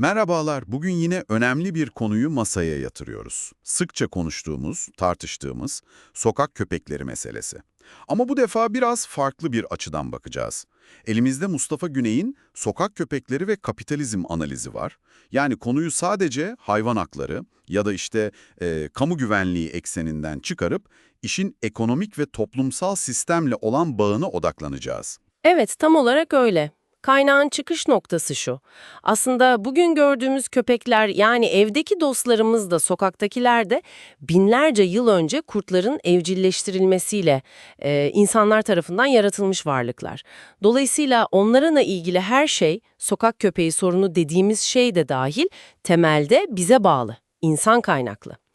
Merhabalar, bugün yine önemli bir konuyu masaya yatırıyoruz. Sıkça konuştuğumuz, tartıştığımız sokak köpekleri meselesi. Ama bu defa biraz farklı bir açıdan bakacağız. Elimizde Mustafa Güney'in Sokak Köpekleri ve Kapitalizm analizi var. Yani konuyu sadece hayvan hakları ya da işte e, kamu güvenliği ekseninden çıkarıp işin ekonomik ve toplumsal sistemle olan bağına odaklanacağız. Evet, tam olarak öyle. Kaynağın çıkış noktası şu. Aslında bugün gördüğümüz köpekler yani evdeki dostlarımız da sokaktakiler de binlerce yıl önce kurtların evcilleştirilmesiyle e, insanlar tarafından yaratılmış varlıklar. Dolayısıyla onlarla ilgili her şey, sokak köpeği sorunu dediğimiz şey de dahil temelde bize bağlı, insan kaynaklı.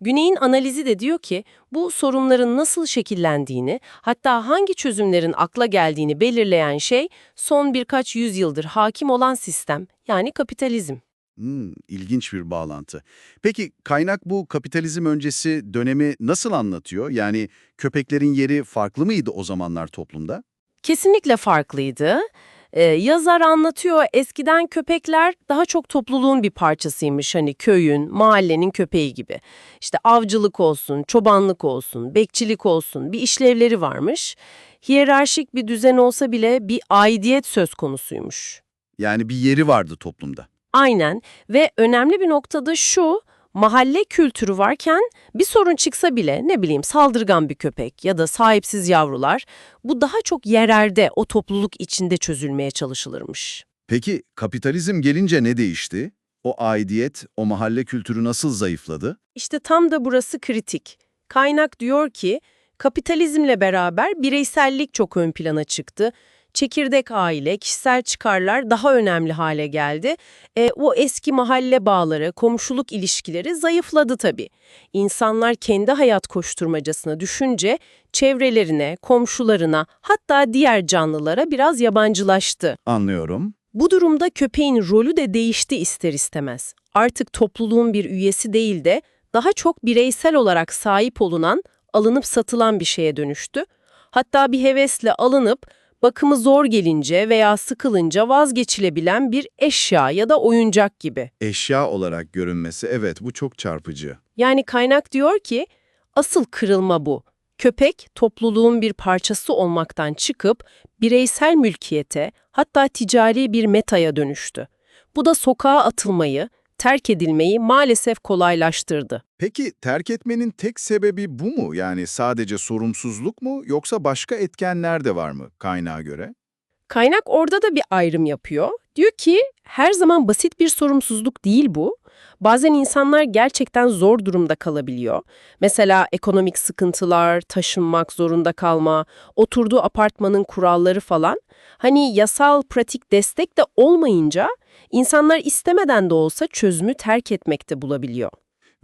Güney'in analizi de diyor ki bu sorunların nasıl şekillendiğini hatta hangi çözümlerin akla geldiğini belirleyen şey son birkaç yüzyıldır hakim olan sistem yani kapitalizm. Hmm, ilginç bir bağlantı. Peki kaynak bu kapitalizm öncesi dönemi nasıl anlatıyor? Yani köpeklerin yeri farklı mıydı o zamanlar toplumda? Kesinlikle farklıydı. Ee, yazar anlatıyor eskiden köpekler daha çok topluluğun bir parçasıymış hani köyün, mahallenin köpeği gibi. İşte avcılık olsun, çobanlık olsun, bekçilik olsun bir işlevleri varmış. Hiyerarşik bir düzen olsa bile bir aidiyet söz konusuymuş. Yani bir yeri vardı toplumda. Aynen ve önemli bir noktada şu, mahalle kültürü varken bir sorun çıksa bile ne bileyim saldırgan bir köpek ya da sahipsiz yavrular bu daha çok yerelde o topluluk içinde çözülmeye çalışılırmış. Peki kapitalizm gelince ne değişti? O aidiyet, o mahalle kültürü nasıl zayıfladı? İşte tam da burası kritik. Kaynak diyor ki kapitalizmle beraber bireysellik çok ön plana çıktı. Çekirdek aile, kişisel çıkarlar daha önemli hale geldi. E, o eski mahalle bağları, komşuluk ilişkileri zayıfladı tabii. İnsanlar kendi hayat koşturmacasına düşünce çevrelerine, komşularına hatta diğer canlılara biraz yabancılaştı. Anlıyorum. Bu durumda köpeğin rolü de değişti ister istemez. Artık topluluğun bir üyesi değil de daha çok bireysel olarak sahip olunan, alınıp satılan bir şeye dönüştü. Hatta bir hevesle alınıp bakımı zor gelince veya sıkılınca vazgeçilebilen bir eşya ya da oyuncak gibi. Eşya olarak görünmesi evet bu çok çarpıcı. Yani kaynak diyor ki asıl kırılma bu. Köpek topluluğun bir parçası olmaktan çıkıp bireysel mülkiyete hatta ticari bir metaya dönüştü. Bu da sokağa atılmayı, terk edilmeyi maalesef kolaylaştırdı. Peki terk etmenin tek sebebi bu mu? Yani sadece sorumsuzluk mu yoksa başka etkenler de var mı kaynağa göre? Kaynak orada da bir ayrım yapıyor. Diyor ki her zaman basit bir sorumsuzluk değil bu. Bazen insanlar gerçekten zor durumda kalabiliyor. Mesela ekonomik sıkıntılar, taşınmak zorunda kalma, oturduğu apartmanın kuralları falan. Hani yasal pratik destek de olmayınca insanlar istemeden de olsa çözümü terk etmekte bulabiliyor.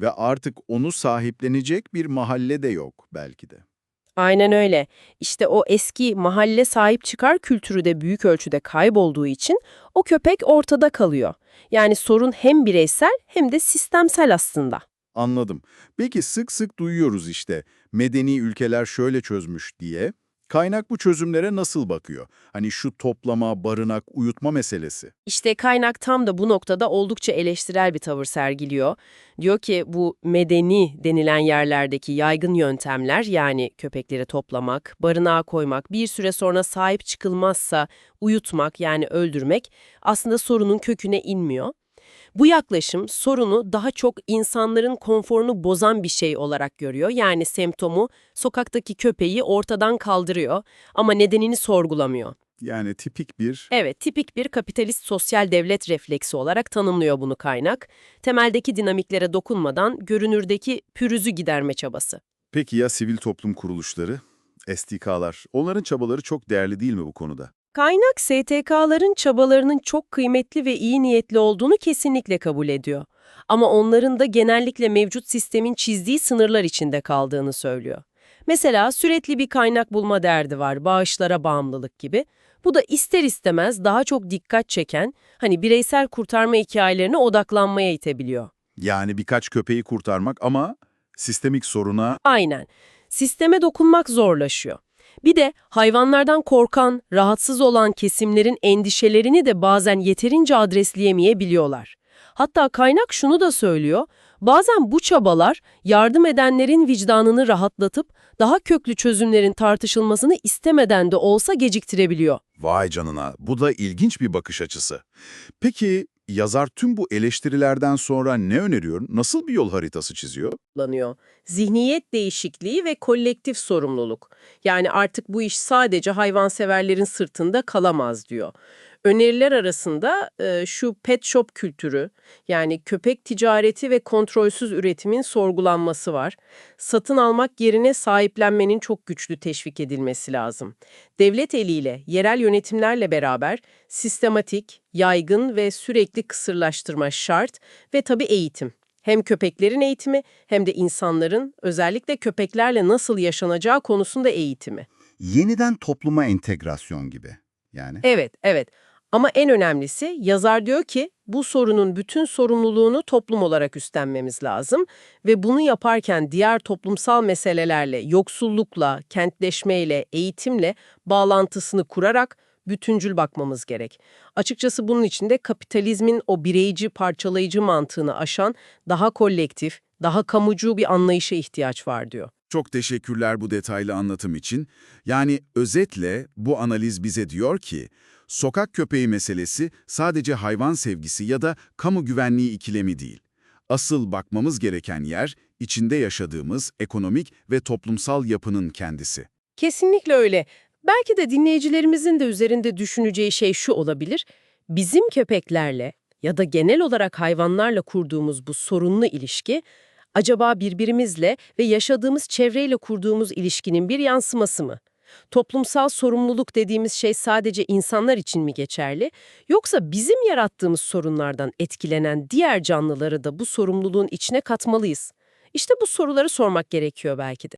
Ve artık onu sahiplenecek bir mahalle de yok belki de. Aynen öyle. İşte o eski mahalle sahip çıkar kültürü de büyük ölçüde kaybolduğu için o köpek ortada kalıyor. Yani sorun hem bireysel hem de sistemsel aslında. Anladım. Peki sık sık duyuyoruz işte medeni ülkeler şöyle çözmüş diye. Kaynak bu çözümlere nasıl bakıyor? Hani şu toplama, barınak, uyutma meselesi. İşte kaynak tam da bu noktada oldukça eleştirel bir tavır sergiliyor. Diyor ki bu medeni denilen yerlerdeki yaygın yöntemler yani köpekleri toplamak, barınağa koymak, bir süre sonra sahip çıkılmazsa uyutmak yani öldürmek aslında sorunun köküne inmiyor. Bu yaklaşım sorunu daha çok insanların konforunu bozan bir şey olarak görüyor. Yani semptomu sokaktaki köpeği ortadan kaldırıyor ama nedenini sorgulamıyor. Yani tipik bir... Evet, tipik bir kapitalist sosyal devlet refleksi olarak tanımlıyor bunu kaynak. Temeldeki dinamiklere dokunmadan görünürdeki pürüzü giderme çabası. Peki ya sivil toplum kuruluşları, STK'lar? Onların çabaları çok değerli değil mi bu konuda? Kaynak STK'ların çabalarının çok kıymetli ve iyi niyetli olduğunu kesinlikle kabul ediyor. Ama onların da genellikle mevcut sistemin çizdiği sınırlar içinde kaldığını söylüyor. Mesela sürekli bir kaynak bulma derdi var, bağışlara bağımlılık gibi. Bu da ister istemez daha çok dikkat çeken, hani bireysel kurtarma hikayelerine odaklanmaya itebiliyor. Yani birkaç köpeği kurtarmak ama sistemik soruna... Aynen. Sisteme dokunmak zorlaşıyor. Bir de hayvanlardan korkan, rahatsız olan kesimlerin endişelerini de bazen yeterince adresleyemeyebiliyorlar. Hatta kaynak şunu da söylüyor, bazen bu çabalar yardım edenlerin vicdanını rahatlatıp daha köklü çözümlerin tartışılmasını istemeden de olsa geciktirebiliyor. Vay canına, bu da ilginç bir bakış açısı. Peki yazar tüm bu eleştirilerden sonra ne öneriyor? Nasıl bir yol haritası çiziyor? kullanıyor. Zihniyet değişikliği ve kolektif sorumluluk. Yani artık bu iş sadece hayvanseverlerin sırtında kalamaz diyor. Öneriler arasında e, şu pet shop kültürü, yani köpek ticareti ve kontrolsüz üretimin sorgulanması var. Satın almak yerine sahiplenmenin çok güçlü teşvik edilmesi lazım. Devlet eliyle, yerel yönetimlerle beraber sistematik, yaygın ve sürekli kısırlaştırma şart ve tabii eğitim. Hem köpeklerin eğitimi hem de insanların özellikle köpeklerle nasıl yaşanacağı konusunda eğitimi. Yeniden topluma entegrasyon gibi. Yani Evet, evet. Ama en önemlisi yazar diyor ki bu sorunun bütün sorumluluğunu toplum olarak üstlenmemiz lazım ve bunu yaparken diğer toplumsal meselelerle, yoksullukla, kentleşmeyle, eğitimle bağlantısını kurarak bütüncül bakmamız gerek. Açıkçası bunun için de kapitalizmin o bireyci, parçalayıcı mantığını aşan daha kolektif, daha kamucu bir anlayışa ihtiyaç var diyor. Çok teşekkürler bu detaylı anlatım için. Yani özetle bu analiz bize diyor ki, sokak köpeği meselesi sadece hayvan sevgisi ya da kamu güvenliği ikilemi değil. Asıl bakmamız gereken yer, içinde yaşadığımız ekonomik ve toplumsal yapının kendisi. Kesinlikle öyle. Belki de dinleyicilerimizin de üzerinde düşüneceği şey şu olabilir. Bizim köpeklerle ya da genel olarak hayvanlarla kurduğumuz bu sorunlu ilişki, acaba birbirimizle ve yaşadığımız çevreyle kurduğumuz ilişkinin bir yansıması mı? Toplumsal sorumluluk dediğimiz şey sadece insanlar için mi geçerli? Yoksa bizim yarattığımız sorunlardan etkilenen diğer canlıları da bu sorumluluğun içine katmalıyız? İşte bu soruları sormak gerekiyor belki de.